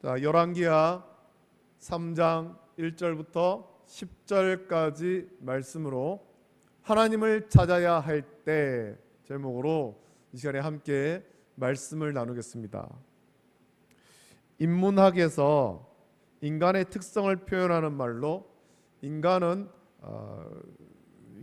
자, 열왕기하 3장 1절부터 10절까지 말씀으로 하나님을 찾아야 할 때 제목으로 이 시간에 함께 말씀을 나누겠습니다. 인문학에서 인간의 특성을 표현하는 말로 인간은 어,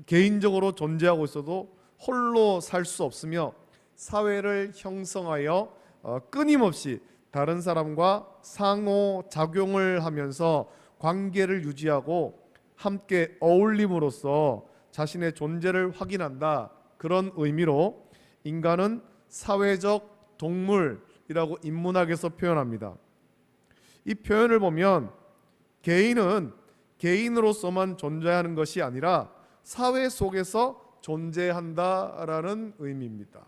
개인적으로 존재하고 있어도 홀로 살 수 없으며 사회를 형성하여 어, 끊임없이 다른 사람과 상호 작용을 하면서 관계를 유지하고 함께 어울림으로써 자신의 존재를 확인한다. 그런 의미로 인간은 사회적 동물이라고 인문학에서 표현합니다. 이 표현을 보면 개인은 개인으로서만 존재하는 것이 아니라 사회 속에서 존재한다라는 의미입니다.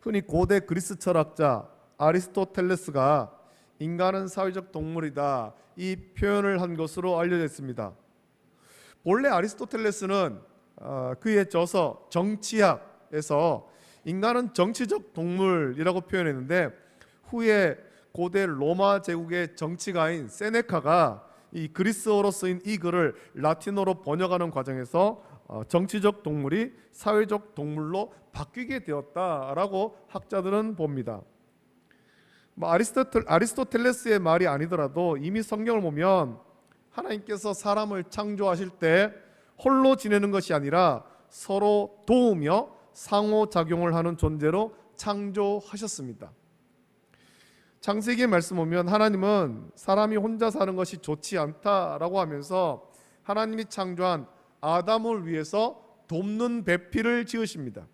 흔히 고대 그리스 철학자 아리스토텔레스가 인간은 사회적 동물이다 이 표현을 한 것으로 알려져 있습니다. 본래 아리스토텔레스는 어, 그의 저서 정치학에서 인간은 정치적 동물이라고 표현했는데 후에 고대 로마 제국의 정치가인 세네카가 이 그리스어로 쓰인 이 글을 라틴어로 번역하는 과정에서 어, 정치적 동물이 사회적 동물로 바뀌게 되었다라고 학자들은 봅니다. 뭐 아리스토텔, 아리스토텔레스의 말이 아니더라도 이미 성경을 보면 하나님께서 사람을 창조하실 때 홀로 지내는 것이 아니라 서로 도우며 상호작용을 하는 존재로 창조하셨습니다. 창세기의 말씀 보면 하나님은 사람이 혼자 사는 것이 좋지 않다라고 하면서 하나님이 창조한 아담을 위해서 돕는 배필을 지으십니다.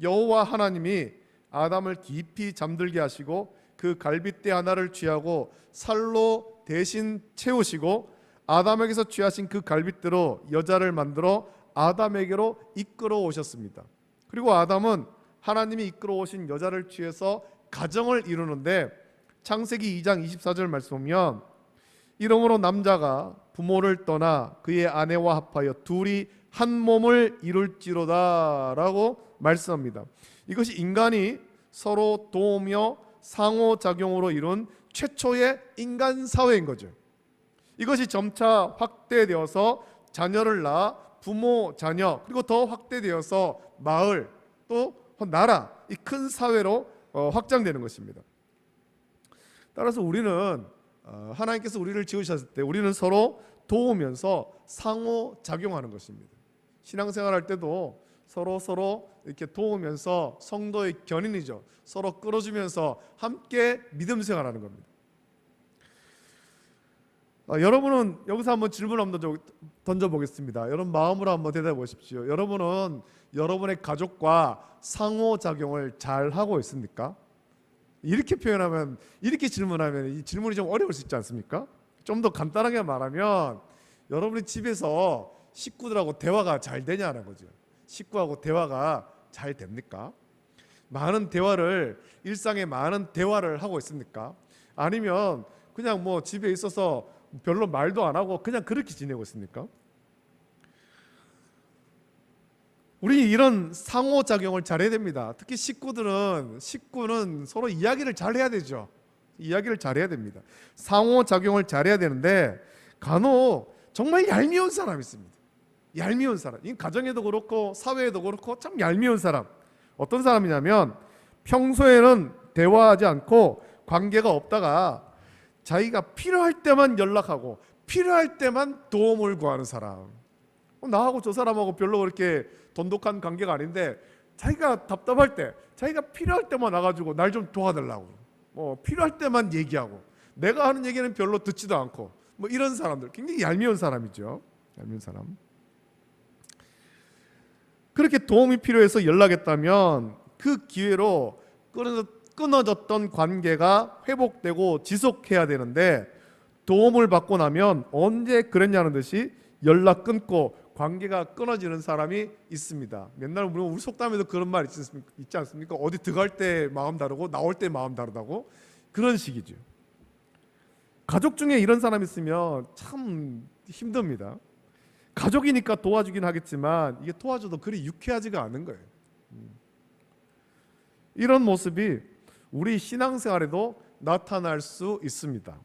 여호와 하나님이 아담을 깊이 잠들게 하시고 그 갈빗대 하나를 취하고 살로 대신 채우시고 아담에게서 취하신 그 갈빗대로 여자를 만들어 아담에게로 이끌어 오셨습니다. 그리고 아담은 하나님이 이끌어 오신 여자를 취해서 가정을 이루는데 창세기 2장 24절 말씀 보면 이러므로 남자가 부모를 떠나 그의 아내와 합하여 둘이 한 몸을 이룰지로다라고 말씀합니다. 이것이 인간이 서로 도우며 상호작용으로 이룬 최초의 인간 사회인 거죠. 이것이 점차 확대되어서 자녀를 낳아 부모, 자녀 그리고 더 확대되어서 마을 또 나라 이 큰 사회로 어, 확장되는 것입니다. 따라서 우리는 어, 하나님께서 우리를 지으셨을 때 우리는 서로 도우면서 상호 작용하는 것입니다. 신앙생활 할 때도 서로 서로 이렇게 도우면서 성도의 견인이죠. 서로 끌어주면서 함께 믿음 생활하는 겁니다. 아, 여러분은 여기서 한번 질문 한번 던져 보겠습니다. 여러분 마음으로 한번 대답해 보십시오. 여러분은 여러분의 가족과 상호 작용을 잘 하고 있습니까? 이렇게 표현하면 이렇게 질문하면 이 질문이 좀 어려울 수 있지 않습니까? 좀 더 간단하게 말하면 여러분이 집에서 식구들하고 대화가 잘 되냐는 거죠. 식구하고 대화가 잘 됩니까? 많은 대화를 일상에 많은 대화를 하고 있습니까? 아니면 그냥 뭐 집에 있어서 별로 말도 안 하고 그냥 그렇게 지내고 있습니까? 우리 이런 상호작용을 잘해야 됩니다. 특히 식구들은 식구는 서로 이야기를 잘해야 되죠. 이야기를 잘해야 됩니다. 상호작용을 잘해야 되는데 간혹 정말 얄미운 사람이 있습니다. 얄미운 사람. 이 가정에도 그렇고 사회에도 그렇고 참 얄미운 사람. 어떤 사람이냐면 평소에는 대화하지 않고 관계가 없다가 자기가 필요할 때만 연락하고 필요할 때만 도움을 구하는 사람. 어, 나하고 저 사람하고 별로 그렇게 돈독한 관계가 아닌데 자기가 답답할 때, 자기가 필요할 때만 와가지고 날 좀 도와달라고. 뭐 필요할 때만 얘기하고 내가 하는 얘기는 별로 듣지도 않고 뭐 이런 사람들 굉장히 얄미운 사람이죠. 얄미운 사람. 그렇게 도움이 필요해서 연락했다면 그 기회로 끊어졌던 관계가 회복되고 지속해야 되는데 도움을 받고 나면 언제 그랬냐는 듯이 연락 끊고 관계가 끊어지는 사람이 있습니다. 맨날 우리 속담에도 그런 말? 있지 않습니까? 어디 들어갈 때 마음 다르고 나올 때 마음 다르다고 그런 식이죠. 가족 중에 이런 사람 있으면 참 힘듭니다. 가족이니까 도와주긴 하겠지만 이게 도와줘도 그리 유쾌하지가 않은 거예요. 음. 이런 모습이 우리 신앙생활에도 나타날 수 있습니다.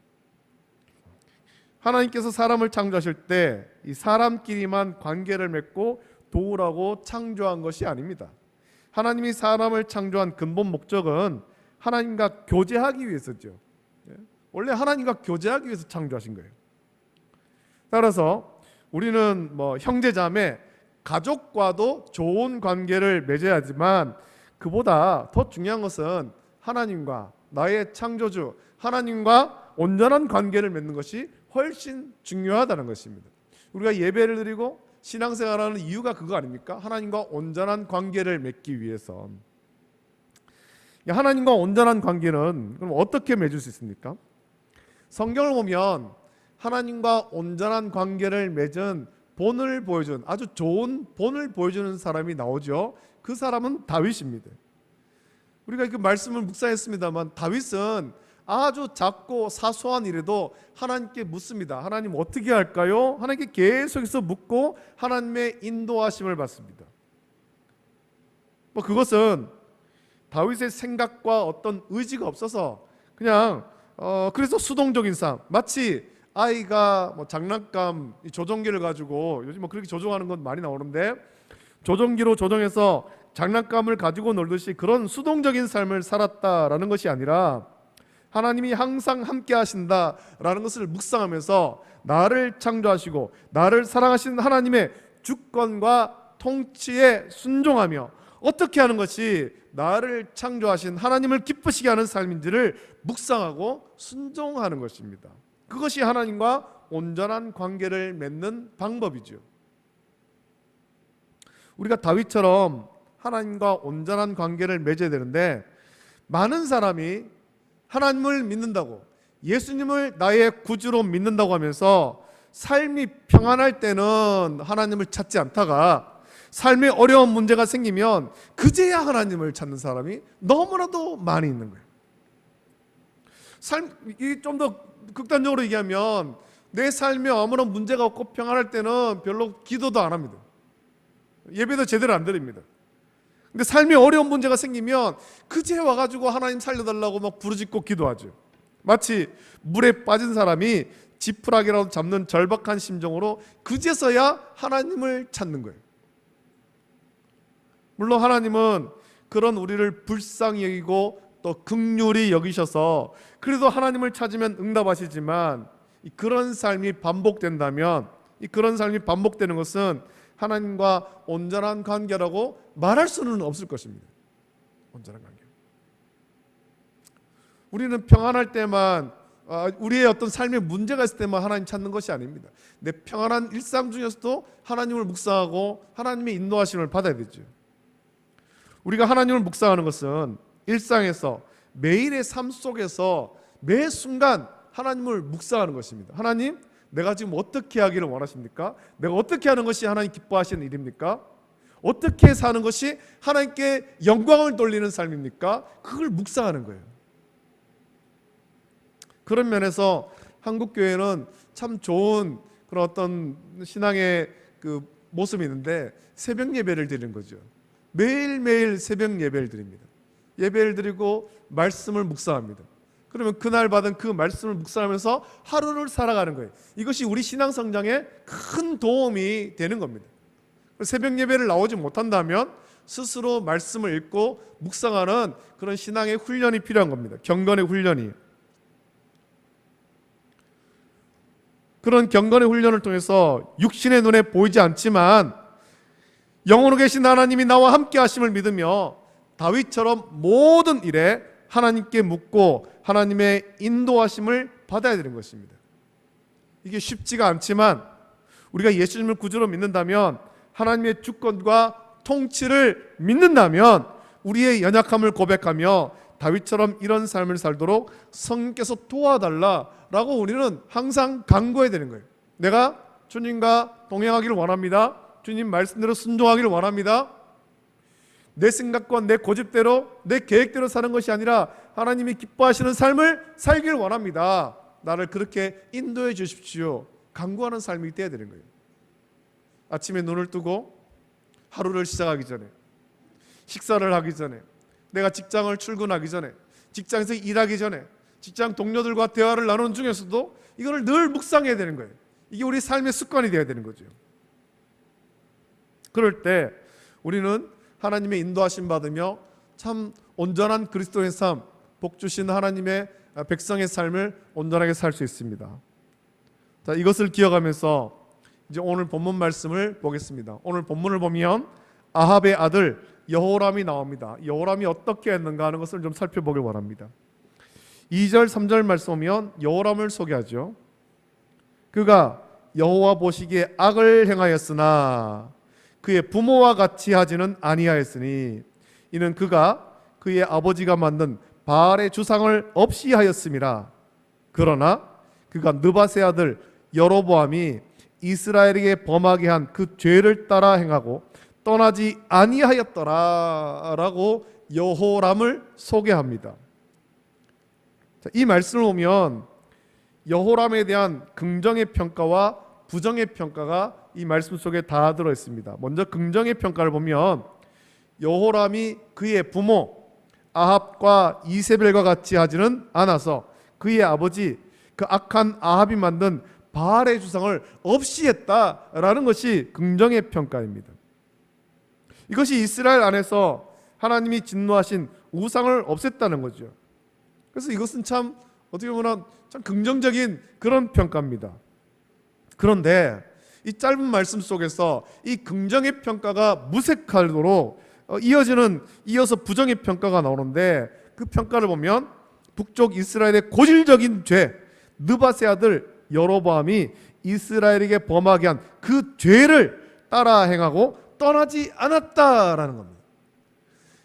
하나님께서 사람을 창조하실 때 이 사람끼리만 관계를 맺고 도우라고 창조한 것이 아닙니다. 하나님이 사람을 창조한 근본 목적은 하나님과 교제하기 위해서죠. 예? 원래 하나님과 교제하기 위해서 창조하신 거예요. 따라서 우리는 뭐 형제자매, 가족과도 좋은 관계를 맺어야 하지만 그보다 더 중요한 것은 하나님과 나의 창조주 하나님과 온전한 관계를 맺는 것이 훨씬 중요하다는 것입니다. 우리가 예배를 드리고 신앙생활하는 이유가 그거 아닙니까? 하나님과 온전한 관계를 맺기 위해서. 하나님과 온전한 관계는 그럼 어떻게 맺을 수 있습니까? 성경을 보면 하나님과 온전한 관계를 맺은 본을 보여준 아주 좋은 본을 보여주는 사람이 나오죠. 그 사람은 다윗입니다. 우리가 그 말씀을 묵상했습니다만 다윗은 아주 작고 사소한 일에도 하나님께 묻습니다. 하나님 어떻게 할까요? 하나님께 계속해서 묻고 하나님의 인도하심을 받습니다. 뭐 그것은 다윗의 생각과 어떤 의지가 없어서 그냥 어 그래서 수동적인 삶 마치 아이가 뭐 장난감 이 조종기를 가지고 요즘 뭐 그렇게 조종하는 건 많이 나오는데 조종기로 조종해서 장난감을 가지고 놀듯이 그런 수동적인 삶을 살았다라는 것이 아니라 하나님이 항상 함께 하신다라는 것을 묵상하면서 나를 창조하시고 나를 사랑하시는 하나님의 주권과 통치에 순종하며 어떻게 하는 것이 나를 창조하신 하나님을 기쁘시게 하는 삶인지를 묵상하고 순종하는 것입니다. 그것이 하나님과 온전한 관계를 맺는 방법이죠. 우리가 다윗처럼 하나님과 온전한 관계를 맺어야 되는데 많은 사람이 하나님을 믿는다고 예수님을 나의 구주로 믿는다고 하면서 삶이 평안할 때는 하나님을 찾지 않다가 삶에 어려운 문제가 생기면 그제야 하나님을 찾는 사람이 너무나도 많이 있는 거예요. 삶, 좀더 극단적으로 얘기하면 내 삶에 아무런 문제가 없고 평안할 때는 별로 기도도 안 합니다. 예배도 제대로 안 드립니다. 근데 삶에 어려운 문제가 생기면 그제 와가지고 하나님 살려달라고 막 부르짖고 기도하죠. 마치 물에 빠진 사람이 지푸라기라도 잡는 절박한 심정으로 그제서야 하나님을 찾는 거예요. 물론 하나님은 그런 우리를 불쌍히 여기고 또 극률이 여기셔서 그래도 하나님을 찾으면 응답하시지만 그런 삶이 반복된다면 이 그런 삶이 반복되는 것은 하나님과 온전한 관계라고 말할 수는 없을 것입니다. 온전한 관계. 우리는 평안할 때만 아, 우리의 어떤 삶에 문제가 있을 때만 하나님 찾는 것이 아닙니다. 내 평안한 일상 중에서도 하나님을 묵상하고 하나님의 인도하심을 받아야 되죠. 우리가 하나님을 묵상하는 것은 일상에서 매일의 삶 속에서 매 순간 하나님을 묵상하는 것입니다. 하나님, 내가 지금 어떻게 하기를 원하십니까? 내가 어떻게 하는 것이 하나님 기뻐하시는 일입니까? 어떻게 사는 것이 하나님께 영광을 돌리는 삶입니까? 그걸 묵상하는 거예요. 그런 면에서 한국 교회는 참 좋은 그런 어떤 신앙의 그 모습이 있는데 새벽 예배를 드리는 거죠. 매일매일 새벽 예배를 드립니다. 예배를 드리고 말씀을 묵상합니다. 그러면 그날 받은 그 말씀을 묵상하면서 하루를 살아가는 거예요. 이것이 우리 신앙 성장에 큰 도움이 되는 겁니다. 새벽 예배를 나오지 못한다면 스스로 말씀을 읽고 묵상하는 그런 신앙의 훈련이 필요한 겁니다. 경건의 훈련이. 그런 경건의 훈련을 통해서 육신의 눈에 보이지 않지만 영으로 계신 하나님이 나와 함께 하심을 믿으며 다윗처럼 모든 일에 하나님께 묻고 하나님의 인도하심을 받아야 되는 것입니다. 이게 쉽지가 않지만 우리가 예수님을 구주로 믿는다면 하나님의 주권과 통치를 믿는다면 우리의 연약함을 고백하며 다윗처럼 이런 삶을 살도록 성께서 도와달라라고 우리는 항상 간구해야 되는 거예요. 내가 주님과 동행하기를 원합니다. 주님 말씀대로 순종하기를 원합니다. 내 생각과 내 고집대로 내 계획대로 사는 것이 아니라 하나님이 기뻐하시는 삶을 살기를 원합니다. 나를 그렇게 인도해 주십시오. 간구하는 삶이 돼야 되는 거예요. 아침에 눈을 뜨고 하루를 시작하기 전에 식사를 하기 전에 내가 직장을 출근하기 전에 직장에서 일하기 전에 직장 동료들과 대화를 나누는 중에서도 이거를 늘 묵상해야 되는 거예요. 이게 우리 삶의 습관이 되어야 되는 거죠. 그럴 때 우리는 하나님의 인도하심 받으며 참 온전한 그리스도의 삶, 복 주신 하나님의 백성의 삶을 온전하게 살 수 있습니다. 자, 이것을 기억하면서 이제 오늘 본문 말씀을 보겠습니다. 오늘 본문을 보면 아합의 아들 여호람이 나옵니다. 여호람이 어떻게 했는가 하는 것을 좀 살펴보길 원합니다. 2절 3절 말씀 보면 여호람을 소개하죠. 그가 여호와 보시기에 악을 행하였으나 그의 부모와 같이 하지는 아니하였으니 이는 그가 그의 아버지가 만든 바알의 주상을 없이 하였음이라 그러나 그가 느바세 아들 여로보암이 이스라엘에게 범하게 한 그 죄를 따라 행하고 떠나지 아니하였더라라고 여호람을 소개합니다. 자, 이 말씀을 보면 여호람에 대한 긍정의 평가와 부정의 평가가 이 말씀 속에 다 들어 있습니다. 먼저 긍정의 평가를 보면 여호람이 그의 부모 아합과 이세벨과 같이 하지는 않아서 그의 아버지 그 악한 아합이 만든 바알의 주상을 없이 했다라는 것이 긍정의 평가입니다. 이것이 이스라엘 안에서 하나님이 진노하신 우상을 없앴다는 거죠. 그래서 이것은 참 어떻게 보면 참 긍정적인 그런 평가입니다. 그런데 이 짧은 말씀 속에서 이 긍정의 평가가 무색하도록 어, 이어지는 이어서 부정의 평가가 나오는데 그 평가를 보면 북쪽 이스라엘의 고질적인 죄 느바세 아들 여로보암이 이스라엘에게 범하게 한 그 죄를 따라 행하고 떠나지 않았다라는 겁니다.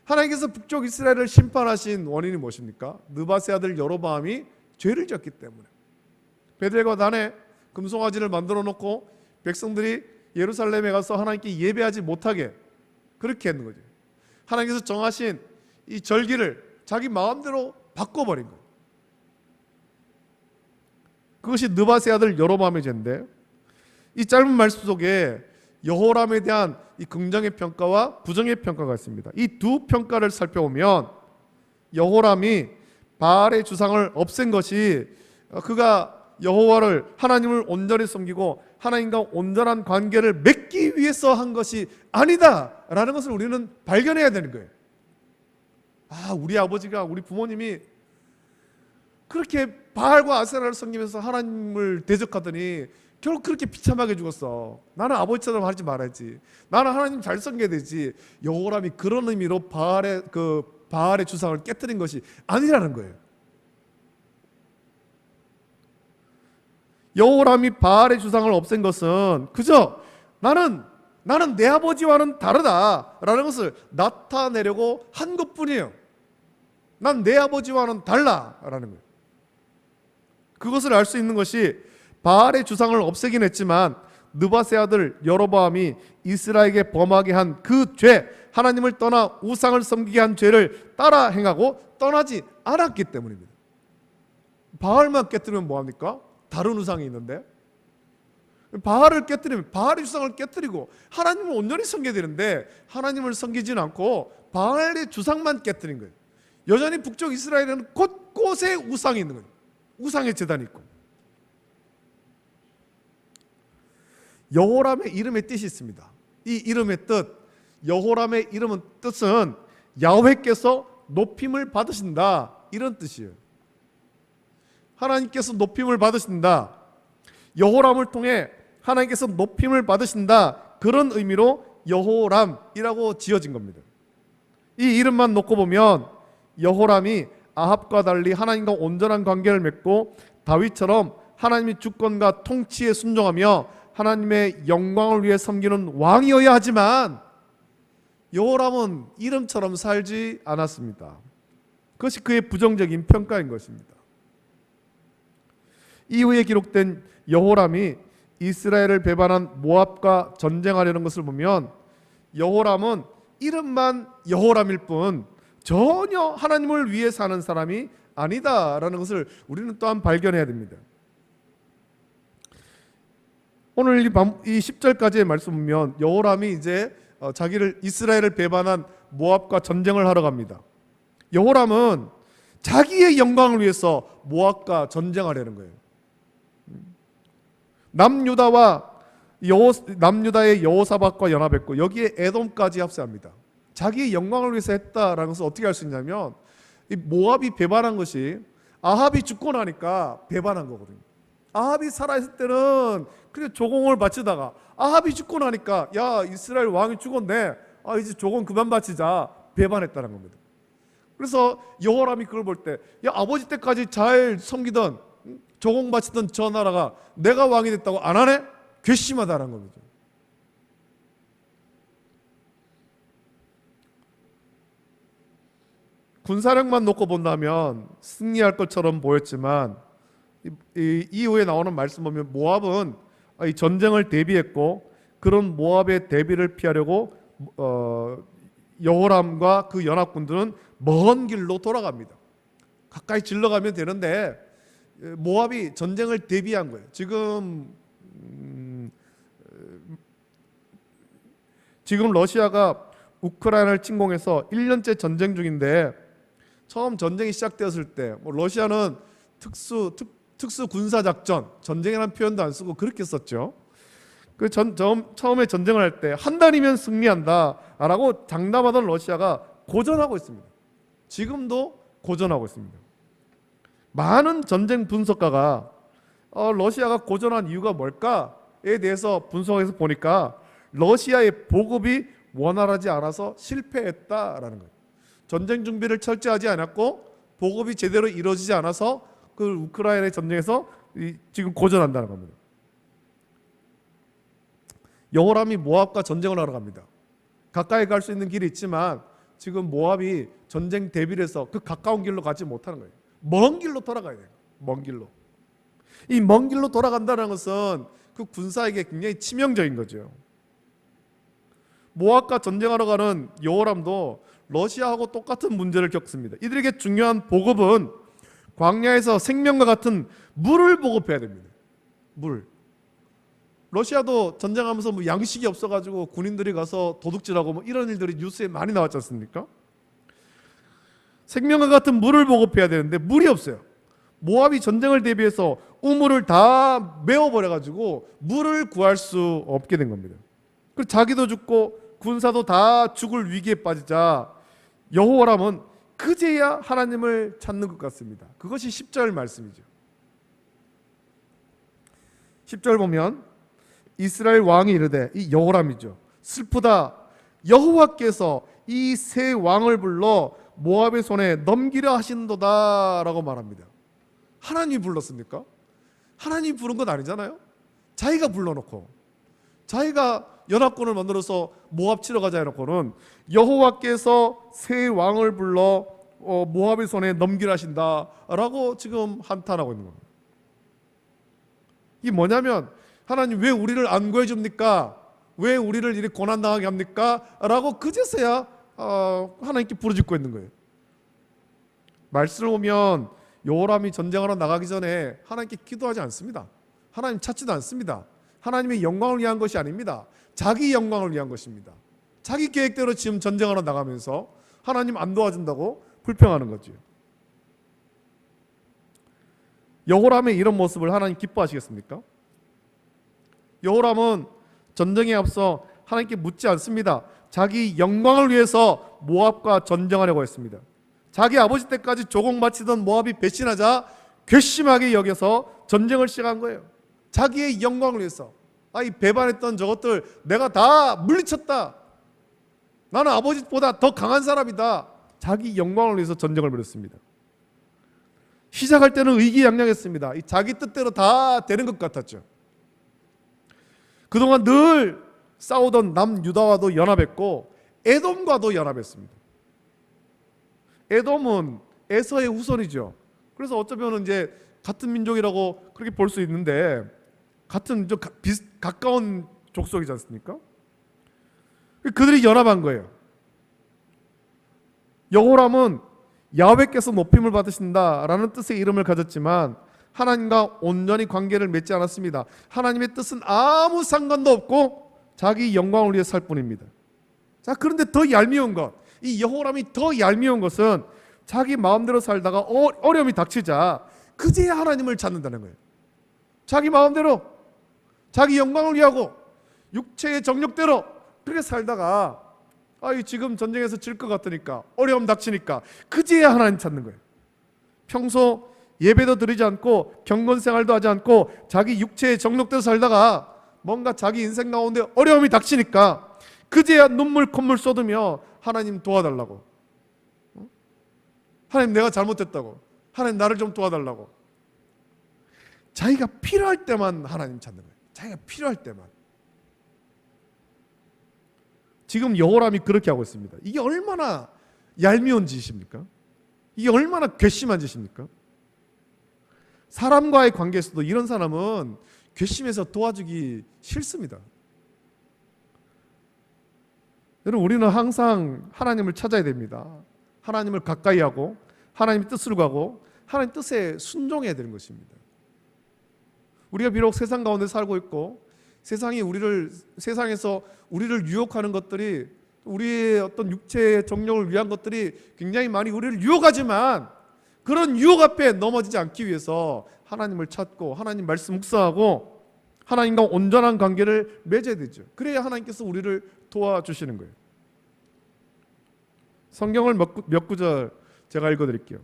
하나님께서 북쪽 이스라엘을 심판하신 원인이 무엇입니까? 느바세 아들 여로보암이 죄를 졌기 때문에 베델과 단에 금송아지를 만들어 놓고 백성들이 예루살렘에 가서 하나님께 예배하지 못하게 그렇게 했는 거죠. 하나님께서 정하신 이 절기를 자기 마음대로 바꿔버린 거예요. 그것이 느바세 아들 여로밤의 죄인데 이 짧은 말씀 속에 여호람에 대한 이 긍정의 평가와 부정의 평가가 있습니다. 이 두 평가를 살펴보면 여호람이 바알의 주상을 없앤 것이 어, 그가 여호와를 하나님을 온전히 섬기고 하나님과 온전한 관계를 맺기 위해서 한 것이 아니다라는 것을 우리는 발견해야 되는 거예요. 아, 우리 아버지가 우리 부모님이 그렇게 바알과 아세라를 섬기면서 하나님을 대적하더니 결국 그렇게 비참하게 죽었어. 나는 아버지처럼 하지 말아야지. 나는 하나님 잘 섬겨야 되지. 여호람이 그런 의미로 바알의 그 바알의 주상을 깨뜨린 것이 아니라는 거예요. 여호람이 바알의 주상을 없앤 것은 그저 나는 나는 내 아버지와는 다르다라는 것을 나타내려고 한 것뿐이에요. 난 내 아버지와는 달라라는 거예요. 그것을 알 수 있는 것이 바알의 주상을 없애긴 했지만 느바세 아들 여로보암이 이스라엘에게 범하게 한 그 죄, 하나님을 떠나 우상을 섬기게 한 죄를 따라 행하고 떠나지 않았기 때문입니다. 바알만 깨뜨리면 뭐 합니까? 다른 우상이 있는데 바알을 깨뜨리면 바알의 주상을 깨뜨리고 하나님을 온전히 섬겨야 되는데 하나님을 섬기지는 않고 바알의 주상만 깨뜨린 거예요. 여전히 북쪽 이스라엘에는 곳곳에 우상이 있는 거예요. 우상의 재단이 있고 여호람의 이름의 뜻이 있습니다. 이 이름의 뜻 여호람의 이름은 뜻은 야훼께서 높임을 받으신다 이런 뜻이에요. 하나님께서 높임을 받으신다. 여호람을 통해 하나님께서 높임을 받으신다. 그런 의미로 여호람이라고 지어진 겁니다. 이 이름만 놓고 보면 여호람이 아합과 달리 하나님과 온전한 관계를 맺고 다윗처럼 하나님의 주권과 통치에 순종하며 하나님의 영광을 위해 섬기는 왕이어야 하지만 여호람은 이름처럼 살지 않았습니다. 그것이 그의 부정적인 평가인 것입니다. 이후에 기록된 여호람이 이스라엘을 배반한 모압과 전쟁하려는 것을 보면 여호람은 이름만 여호람일 뿐 전혀 하나님을 위해 사는 사람이 아니다라는 것을 우리는 또한 발견해야 됩니다. 오늘 이, 반- 이 10절까지의 말씀 보면 여호람이 이제 어, 자기를 이스라엘을 배반한 모압과 전쟁을 하러 갑니다. 여호람은 자기의 영광을 위해서 모압과 전쟁하려는 거예요. 남유다와 여호, 남유다의 여호사박과 연합했고 여기에 에돔까지 합세합니다. 자기의 영광을 위해서 했다라는 것을 어떻게 할수 있냐면 이 모압이 배반한 것이 아합이 죽고 나니까 배반한 거거든요. 아합이 살아있을 때는 그렇게 조공을 바치다가 아합이 죽고 나니까 야 이스라엘 왕이 죽었네. 아 이제 조공 그만 바치자 배반했다는 겁니다. 그래서 여호람이 그걸 볼 때 야 아버지 때까지 잘 섬기던 음, 조공 바치던 저 나라가 내가 왕이 됐다고 안 하네? 괘씸하다는 겁니다. 군사력만 놓고 본다면 승리할 것처럼 보였지만 이후에 나오는 말씀 보면 모압은 이 전쟁을 대비했고 그런 모압의 대비를 피하려고 어, 여호람과 그 연합군들은 먼 길로 돌아갑니다. 가까이 질러가면 되는데 에, 모압이 전쟁을 대비한 거예요. 지금 음, 지금 러시아가 우크라이나를 침공해서 1년째 전쟁 중인데 처음 전쟁이 시작되었을 때 뭐 러시아는 특수 특, 특수 군사 작전 전쟁이라는 표현도 안 쓰고 그렇게 썼죠. 그 전, 처음에 전쟁을 할 때 한 달이면 승리한다라고 장담하던 러시아가 고전하고 있습니다. 지금도 고전하고 있습니다. 많은 전쟁 분석가가 어, 러시아가 고전한 이유가 뭘까에 대해서 분석해서 보니까 러시아의 보급이 원활하지 않아서 실패했다라는 거예요. 전쟁 준비를 철저하지 않았고 보급이 제대로 이루어지지 않아서 그 우크라이나의 전쟁에서 이- 지금 고전한다는 겁니다. 여호람이 모압과 전쟁을 하러 갑니다. 가까이 갈 수 있는 길이 있지만 지금 모압이 전쟁 대비를 해서 그 가까운 길로 가지 못하는 거예요. 먼 길로 돌아가야 돼요. 먼 길로. 이 먼 길로 돌아간다는 것은 그 군사에게 굉장히 치명적인 거죠. 모압과 전쟁하러 가는 여호람도 러시아하고 똑같은 문제를 겪습니다. 이들에게 중요한 보급은 광야에서 생명과 같은 물을 보급해야 됩니다. 물. 러시아도 전쟁하면서 뭐 양식이 없어가지고 군인들이 가서 도둑질하고 뭐 이런 일들이 뉴스에 많이 나왔지 않습니까? 생명과 같은 물을 보급해야 되는데 물이 없어요. 모압이 전쟁을 대비해서 우물을 다 메워버려 가지고 물을 구할 수 없게 된 겁니다. 그리고 자기도 죽고 군사도 다 죽을 위기에 빠지자 여호와람은 그제야 하나님을 찾는 것 같습니다. 그것이 10절 말씀이죠. 10절 보면 이스라엘 왕이 이르되 이 여호람이죠. 슬프다. 여호와께서 이 세 왕을 불러 모압의 손에 넘기려 하신도다라고 말합니다. 하나님이 불렀습니까? 하나님이 부른 건 아니잖아요. 자기가 불러놓고 자기가 연합군을 만들어서 모압 치러 가자 해놓고는 여호와께서 세 왕을 불러 어, 모압의 손에 넘기려 하신다라고 지금 한탄하고 있는 겁니다. 이게 뭐냐면 하나님 왜 우리를 안 구해줍니까? 왜 우리를 이렇게 고난당하게 합니까? 라고 그제서야 어, 하나님께 부르짖고 있는 거예요. 말씀을 보면 요람이 전쟁하러 나가기 전에 하나님께 기도하지 않습니다. 하나님 찾지도 않습니다. 하나님의 영광을 위한 것이 아닙니다. 자기 영광을 위한 것입니다. 자기 계획대로 지금 전쟁하러 나가면서 하나님 안 도와준다고 불평하는 거죠. 여호람의 이런 모습을 하나님 기뻐하시겠습니까? 여호람은 전쟁에 앞서 하나님께 묻지 않습니다. 자기 영광을 위해서 모압과 전쟁하려고 했습니다. 자기 아버지 때까지 조공 바치던 모압이 배신하자 괘씸하게 여겨서 전쟁을 시작한 거예요. 자기의 영광을 위해서. 아, 이 배반했던 저것들 내가 다 물리쳤다. 나는 아버지보다 더 강한 사람이다. 자기 영광을 위해서 전쟁을 벌였습니다. 시작할 때는 의기양양했습니다. 이 자기 뜻대로 다 되는 것 같았죠. 그동안 늘 싸우던 남유다와도 연합했고 에돔과도 연합했습니다. 에돔은 에서의 후손이죠. 그래서 어쩌면 이제 같은 민족이라고 그렇게 볼 수 있는데 같은 좀 가까운 족속이지 않습니까? 그들이 연합한 거예요. 여호람은 야훼께서 높임을 받으신다라는 뜻의 이름을 가졌지만 하나님과 온전히 관계를 맺지 않았습니다. 하나님의 뜻은 아무 상관도 없고 자기 영광을 위해 살 뿐입니다. 자, 그런데 더 얄미운 것, 이 여호람이 더 얄미운 것은 자기 마음대로 살다가 어, 어려움이 닥치자 그제야 하나님을 찾는다는 거예요. 자기 마음대로 자기 영광을 위하고 육체의 정욕대로 그렇게 살다가 아, 지금 전쟁에서 질 것 같으니까 어려움 닥치니까 그제야 하나님 찾는 거예요. 평소 예배도 드리지 않고 경건 생활도 하지 않고 자기 육체의 정욕대로 살다가 뭔가 자기 인생 가운데 어려움이 닥치니까 그제야 눈물 콧물 쏟으며 하나님 도와달라고 어? 하나님 내가 잘못했다고 하나님 나를 좀 도와달라고 자기가 필요할 때만 하나님 찾는 거예요 자기가 필요할 때만 지금 여호람이 그렇게 하고 있습니다 이게 얼마나 얄미운 짓입니까? 이게 얼마나 괘씸한 짓입니까? 사람과의 관계에서도 이런 사람은 괘씸해서 도와주기 싫습니다. 여러분 우리는 항상 하나님을 찾아야 됩니다. 하나님을 가까이 하고 하나님의 뜻을 가고 하나님 뜻에 순종해야 되는 것입니다. 우리가 비록 세상 가운데 살고 있고 세상이 우리를 세상에서 우리를 유혹하는 것들이 우리의 어떤 육체의 정령을 위한 것들이 굉장히 많이 우리를 유혹하지만 그런 유혹 앞에 넘어지지 않기 위해서 하나님을 찾고 하나님 말씀 묵상하고 하나님과 온전한 관계를 맺어야 되죠. 그래야 하나님께서 우리를 도와주시는 거예요. 성경을 몇, 구- 몇 구절 제가 읽어드릴게요.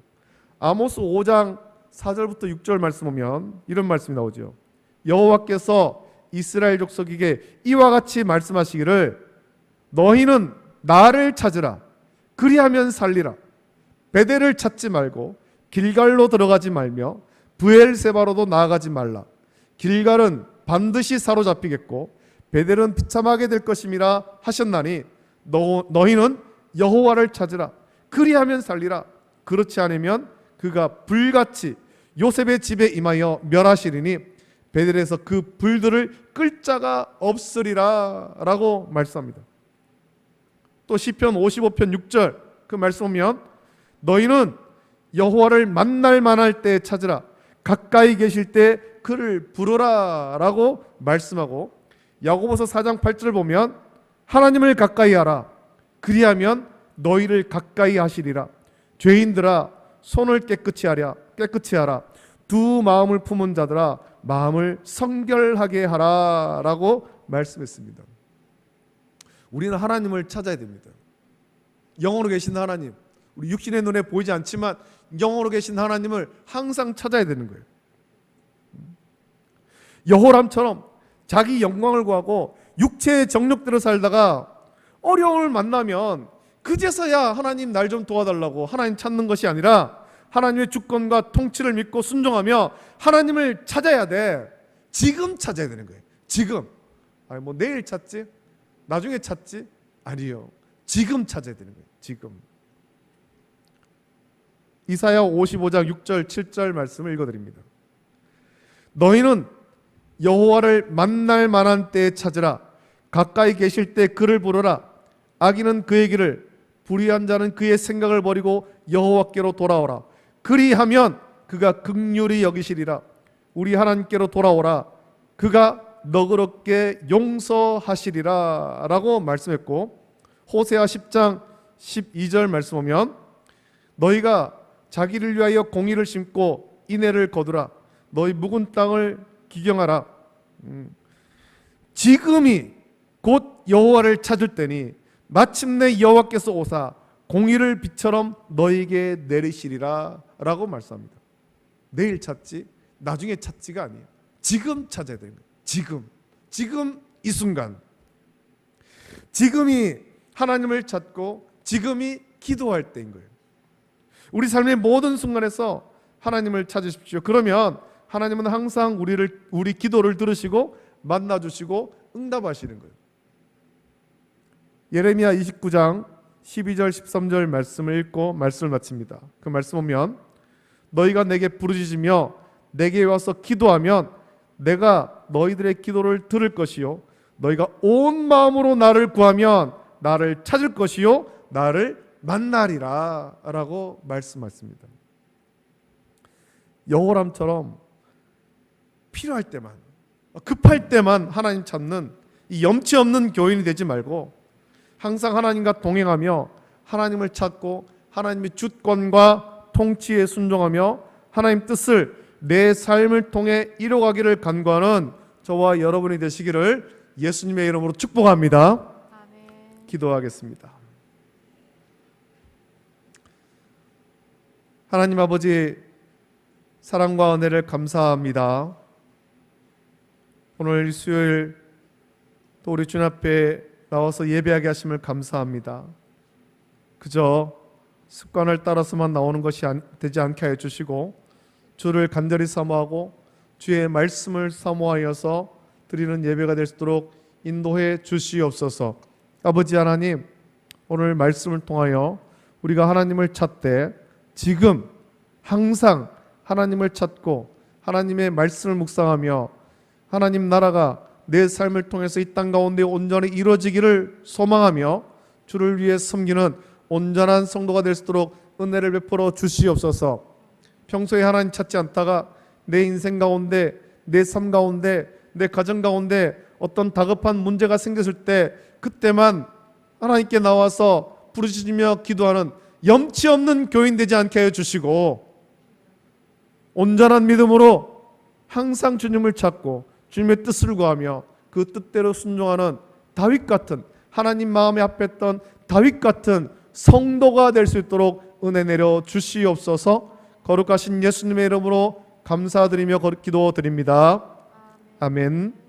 아모스 5장 4절부터 6절 말씀 보면 이런 말씀이 나오죠. 여호와께서 이스라엘 족속에게 이와 같이 말씀하시기를 너희는 나를 찾으라 그리하면 살리라 베델을 찾지 말고 길갈로 들어가지 말며 부엘세바로도 나아가지 말라. 길갈은 반드시 사로잡히겠고 베델은 비참하게 될 것임이라 하셨나니 너, 너희는 여호와를 찾으라. 그리하면 살리라. 그렇지 않으면 그가 불같이 요셉의 집에 임하여 멸하시리니 베델에서 그 불들을 끌 자가 없으리라 라고 말씀합니다. 또 시편 55편 6절 그 말씀 보면 너희는 여호와를 만날 만할 때 찾으라 가까이 계실 때 그를 부르라라고 말씀하고 야고보서 4장 8절을 보면 하나님을 가까이 하라 그리하면 너희를 가까이 하시리라 죄인들아 손을 깨끗이 하랴 깨끗이 하라 두 마음을 품은 자들아 마음을 성결하게 하라라고 말씀했습니다. 우리는 하나님을 찾아야 됩니다. 영으로 계신 하나님, 우리 육신의 눈에 보이지 않지만 영으로 계신 하나님을 항상 찾아야 되는 거예요. 여호람처럼 자기 영광을 구하고 육체의 정욕대로 살다가 어려움을 만나면 그제서야 하나님 날 좀 도와달라고 하나님 찾는 것이 아니라 하나님의 주권과 통치를 믿고 순종하며 하나님을 찾아야 돼. 지금 찾아야 되는 거예요. 지금. 아니 뭐 내일 찾지? 나중에 찾지? 아니요. 지금 찾아야 되는 거예요. 지금. 이사야 55장 6절 7절 말씀을 읽어 드립니다. 너희는 여호와를 만날 만한 때에 찾으라. 가까이 계실 때 그를 부르라. 악인은 그의 길을 불의한 자는 그의 생각을 버리고 여호와께로 돌아오라. 그리하면 그가 극률이 여기시리라. 우리 하나님께로 돌아오라. 그가 너그럽게 용서하시리라 라고 말씀했고 호세아 10장 12절 말씀 보면 너희가 자기를 위하여 공의를 심고 인애를 거두라 너희 묵은 땅을 기경하라 음. 지금이 곧 여호와를 찾을 때니 마침내 여호와께서 오사 공의를 빛처럼 너에게 내리시리라라고 말씀합니다. 내일 찾지 나중에 찾지가 아니에요. 지금 찾아야 되는 거예요. 지금 지금 이 순간 지금이 하나님을 찾고 지금이 기도할 때인 거예요. 우리 삶의 모든 순간에서 하나님을 찾으십시오. 그러면 하나님은 항상 우리를 우리 기도를 들으시고 만나 주시고 응답하시는 거예요. 예레미야 29장 12절 13절 말씀을 읽고 말씀을 마칩니다. 그 말씀 보면 너희가 내게 부르짖으며 내게 와서 기도하면 내가 너희들의 기도를 들을 것이요 너희가 온 마음으로 나를 구하면 나를 찾을 것이요 나를 만나리라 라고 말씀하십니다. 여호람처럼 필요할 때만 급할 때만 하나님 찾는 이 염치 없는 교인이 되지 말고 항상 하나님과 동행하며 하나님을 찾고 하나님의 주권과 통치에 순종하며 하나님 뜻을 내 삶을 통해 이뤄가기를 간구하는 저와 여러분이 되시기를 예수님의 이름으로 축복합니다. 기도하겠습니다. 하나님 아버지 사랑과 은혜를 감사합니다. 오늘 수요일 또 우리 주님 앞에 나와서 예배하게 하심을 감사합니다. 그저 습관을 따라서만 나오는 것이 안- 되지 않게 하여 주시고 주를 간절히 사모하고 주의 말씀을 사모하여서 드리는 예배가 될 수 있도록 인도해 주시옵소서. 아버지 하나님, 오늘 말씀을 통하여 우리가 하나님을 찾되 지금 항상 하나님을 찾고 하나님의 말씀을 묵상하며 하나님 나라가 내 삶을 통해서 이 땅 가운데 온전히 이루어지기를 소망하며 주를 위해 섬기는 온전한 성도가 될 수 있도록 은혜를 베풀어 주시옵소서. 평소에 하나님 찾지 않다가 내 인생 가운데 내 삶 가운데 내 가정 가운데 어떤 다급한 문제가 생겼을 때 그때만 하나님께 나와서 부르짖으며 기도하는 염치 없는 교인 되지 않게 하여 주시고 온전한 믿음으로 항상 주님을 찾고 주님의 뜻을 구하며 그 뜻대로 순종하는 다윗 같은 하나님 마음에 합했던 다윗 같은 성도가 될 수 있도록 은혜 내려 주시옵소서 거룩하신 예수님의 이름으로 감사드리며 기도드립니다. 아멘.